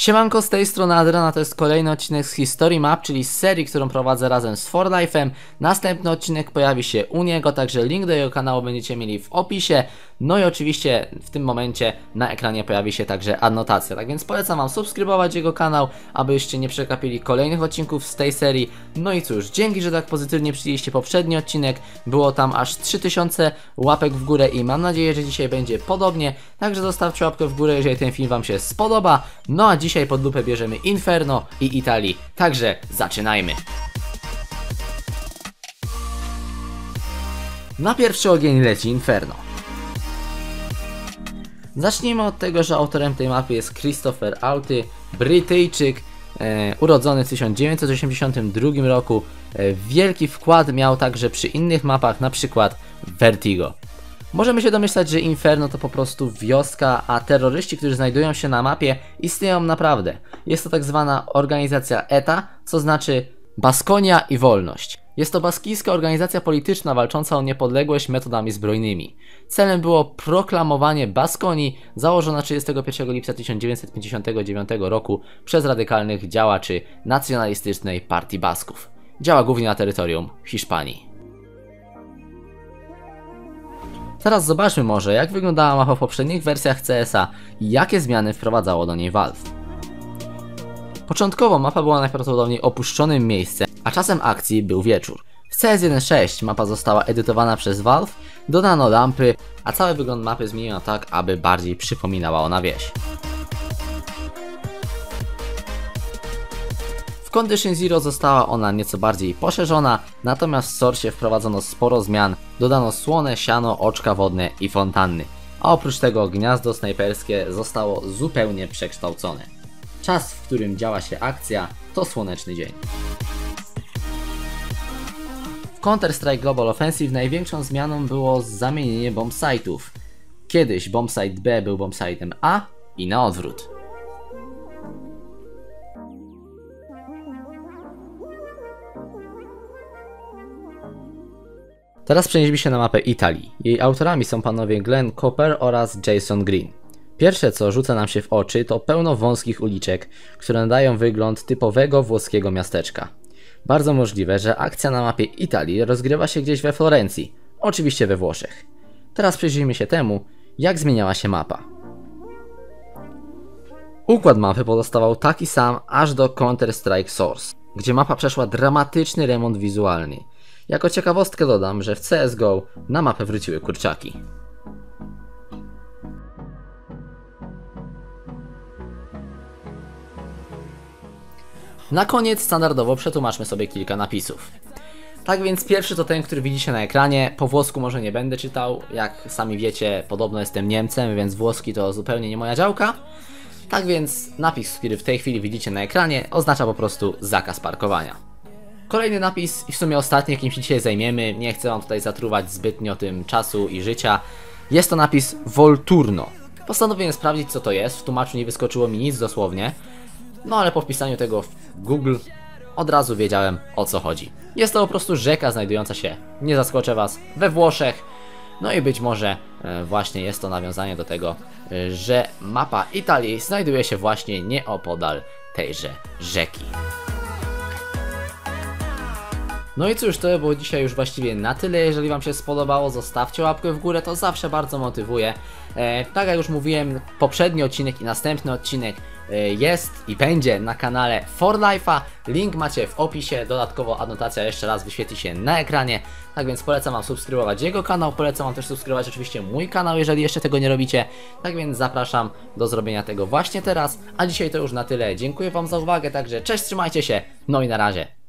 Siemanko, z tej strony Adriana, to jest kolejny odcinek z History Map, czyli z serii, którą prowadzę razem z For Life'em. Następny odcinek pojawi się u niego, także link do jego kanału będziecie mieli w opisie. No i oczywiście w tym momencie na ekranie pojawi się także anotacja. Tak więc polecam wam subskrybować jego kanał, abyście nie przekapili kolejnych odcinków z tej serii. No i cóż, dzięki, że tak pozytywnie przyjęliście poprzedni odcinek. Było tam aż 3000 łapek w górę i mam nadzieję, że dzisiaj będzie podobnie. Także zostawcie łapkę w górę, jeżeli ten film wam się spodoba. No a dzisiaj pod lupę bierzemy Inferno i Italii. Także zaczynajmy. Na pierwszy ogień leci Inferno. Zacznijmy od tego, że autorem tej mapy jest Christopher Auty, Brytyjczyk, e, urodzony w 1982 roku. E, wielki wkład miał także przy innych mapach, na przykład Vertigo. Możemy się domyślać, że Inferno to po prostu wioska, a terroryści, którzy znajdują się na mapie, istnieją naprawdę. Jest to tak zwana organizacja ETA, co znaczy Baskonia i Wolność. Jest to baskijska organizacja polityczna walcząca o niepodległość metodami zbrojnymi. Celem było proklamowanie Baskonii, założona 31 lipca 1959 roku przez radykalnych działaczy nacjonalistycznej Partii Basków. Działa głównie na terytorium Hiszpanii. Teraz zobaczmy może jak wyglądała mapa w poprzednich wersjach CS-a i jakie zmiany wprowadzało do niej Valve. Początkowo mapa była najprawdopodobniej opuszczonym miejscem, a czasem akcji był wieczór. W CS 1.6 mapa została edytowana przez Valve, dodano lampy, a cały wygląd mapy zmieniono tak, aby bardziej przypominała ona wieś. W Condition Zero została ona nieco bardziej poszerzona, natomiast w Source wprowadzono sporo zmian, dodano słone, siano, oczka wodne i fontanny, a oprócz tego gniazdo snajperskie zostało zupełnie przekształcone. Czas, w którym działa się akcja, to słoneczny dzień. W Counter-Strike Global Offensive największą zmianą było zamienienie bombsite'ów. Kiedyś bombsite B był bombsite'em A i na odwrót. Teraz przenieśmy się na mapę Italii. Jej autorami są panowie Glenn Cooper oraz Jason Green. Pierwsze co rzuca nam się w oczy to pełno wąskich uliczek, które nadają wygląd typowego włoskiego miasteczka. Bardzo możliwe, że akcja na mapie Italii rozgrywa się gdzieś we Florencji, oczywiście we Włoszech. Teraz przyjrzyjmy się temu, jak zmieniała się mapa. Układ mapy pozostawał taki sam aż do Counter-Strike Source, gdzie mapa przeszła dramatyczny remont wizualny. Jako ciekawostkę dodam, że w CSGO na mapę wróciły kurczaki. Na koniec standardowo przetłumaczmy sobie kilka napisów. Tak więc pierwszy to ten, który widzicie na ekranie. Po włosku może nie będę czytał. Jak sami wiecie, podobno jestem Niemcem, więc włoski to zupełnie nie moja działka. Tak więc napis, który w tej chwili widzicie na ekranie, oznacza po prostu zakaz parkowania. Kolejny napis i w sumie ostatni, jakim się dzisiaj zajmiemy, nie chcę wam tutaj zatruwać zbytnio tym czasu i życia. Jest to napis Volturno. Postanowiłem sprawdzić co to jest, w tłumaczu nie wyskoczyło mi nic dosłownie. No ale po wpisaniu tego w Google od razu wiedziałem o co chodzi. Jest to po prostu rzeka znajdująca się, nie zaskoczę Was, we Włoszech. No i być może e, właśnie jest to nawiązanie do tego, e, że mapa Italii znajduje się właśnie nieopodal tejże rzeki. No i cóż, to było dzisiaj już właściwie na tyle. Jeżeli Wam się spodobało, zostawcie łapkę w górę, to zawsze bardzo motywuje. E, tak jak już mówiłem, poprzedni odcinek i następny odcinek e, jest i będzie na kanale For Life'a. Link macie w opisie, dodatkowo anotacja jeszcze raz wyświetli się na ekranie. Tak więc polecam Wam subskrybować jego kanał, polecam Wam też subskrybować oczywiście mój kanał, jeżeli jeszcze tego nie robicie. Tak więc zapraszam do zrobienia tego właśnie teraz. A dzisiaj to już na tyle. Dziękuję Wam za uwagę, także cześć, trzymajcie się, no i na razie.